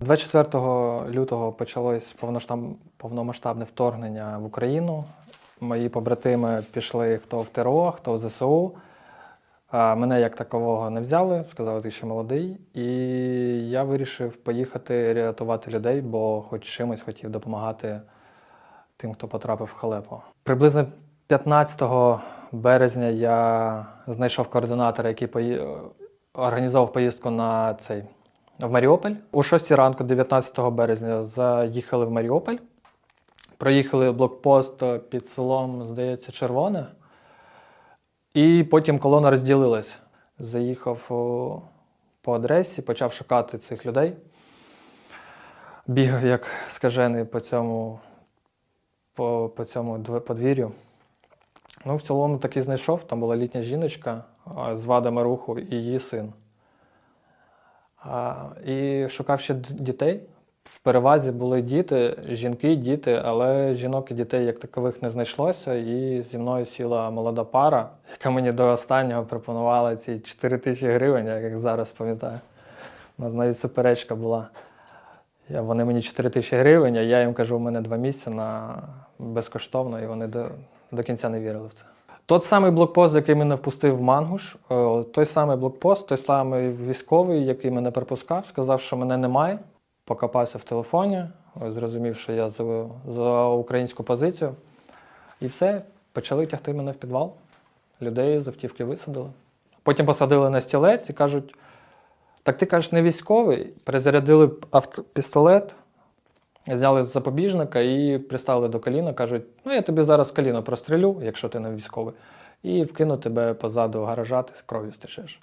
24 лютого почалось повномасштабне вторгнення в Україну. Мої побратими пішли хто в ТРО, хто в ЗСУ. Мене як такового не взяли, сказали, ти ще молодий. І я вирішив поїхати рятувати людей, бо хоч чимось хотів допомагати тим, хто потрапив в халепу. Приблизно 15 березня я знайшов координатора, який пої... організовував поїздку на цей в Маріуполь. У 6 ранку, 19 березня, заїхали в Маріуполь. Проїхали блокпост під селом, здається, Червоне. І потім колона розділилась. Заїхав по адресі, почав шукати цих людей. Бігав як скажений по цьому, по, по цьому подвір'ю. Ну, в цілому таки знайшов. Там була літня жіночка з вадами руху і її син. І шукав ще дітей. В перевазі були діти, жінки, діти, але жінок і дітей як такових не знайшлося. І зі мною сіла молода пара, яка мені до останнього пропонувала ці 4 тисячі гривень, я як зараз пам'ятаю. У нас навіть суперечка була. Вони мені 4 тисячі гривень, а я їм кажу, у мене два місяці на безкоштовно, і вони до, до кінця не вірили в це. Тот самий блокпост, який мене впустив в Мангуш, е, той самий блокпост, той самий військовий, який мене пропускав, сказав, що мене немає. Покопався в телефоні, е, зрозумів, що я за, за українську позицію. І все, почали тягти мене в підвал. Людей з автівки висадили. Потім посадили на стілець і кажуть: так ти кажеш, не військовий, перезарядили авто- пістолет, зняли з запобіжника і приставили до коліна. Кажуть, ну я тобі зараз коліно прострелю, якщо ти не військовий, і вкину тебе позаду гаража, ти з кров'ю стечеш.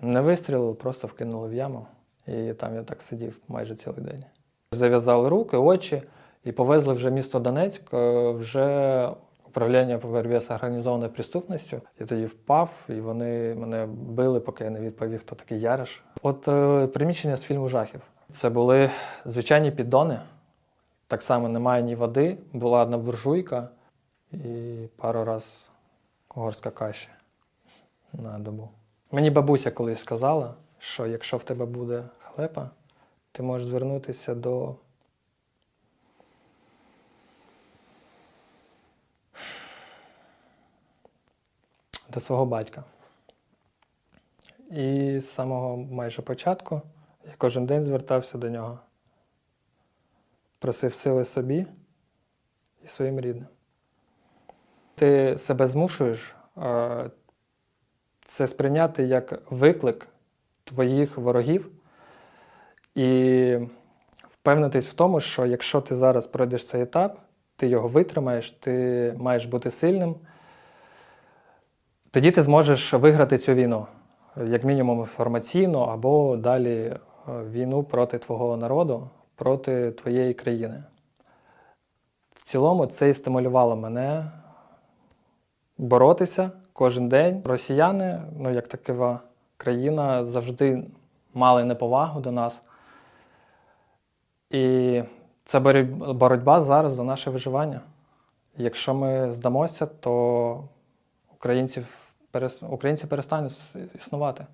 Не вистрілили, просто вкинули в яму. І там я так сидів майже цілий день. Зав'язали руки, очі і повезли вже місто Донецьк, е, вже управління по боротьбі з організованою преступністю. Я тоді впав, і вони мене били, поки я не відповів, хто такий Яриш. От е, приміщення з фільму жахів. Це були звичайні піддони. Так само немає ні води, була одна буржуйка і пару раз горська каші на добу. Мені бабуся колись сказала, що якщо в тебе буде халепа, ти можеш звернутися до. до свого батька. І з самого майже початку я кожен день звертався до нього, просив сили собі і своїм рідним. Ти себе змушуєш е, це сприйняти як виклик твоїх ворогів і впевнитись в тому, що якщо ти зараз пройдеш цей етап, ти його витримаєш, ти маєш бути сильним, тоді ти зможеш виграти цю війну, як мінімум інформаційно, або далі е, війну проти твого народу, проти твоєї країни. В цілому це і стимулювало мене боротися кожен день. Росіяни, ну як така країна, завжди мали неповагу до нас. І це боротьба зараз за наше виживання. Якщо ми здамося, то українці перестануть існувати.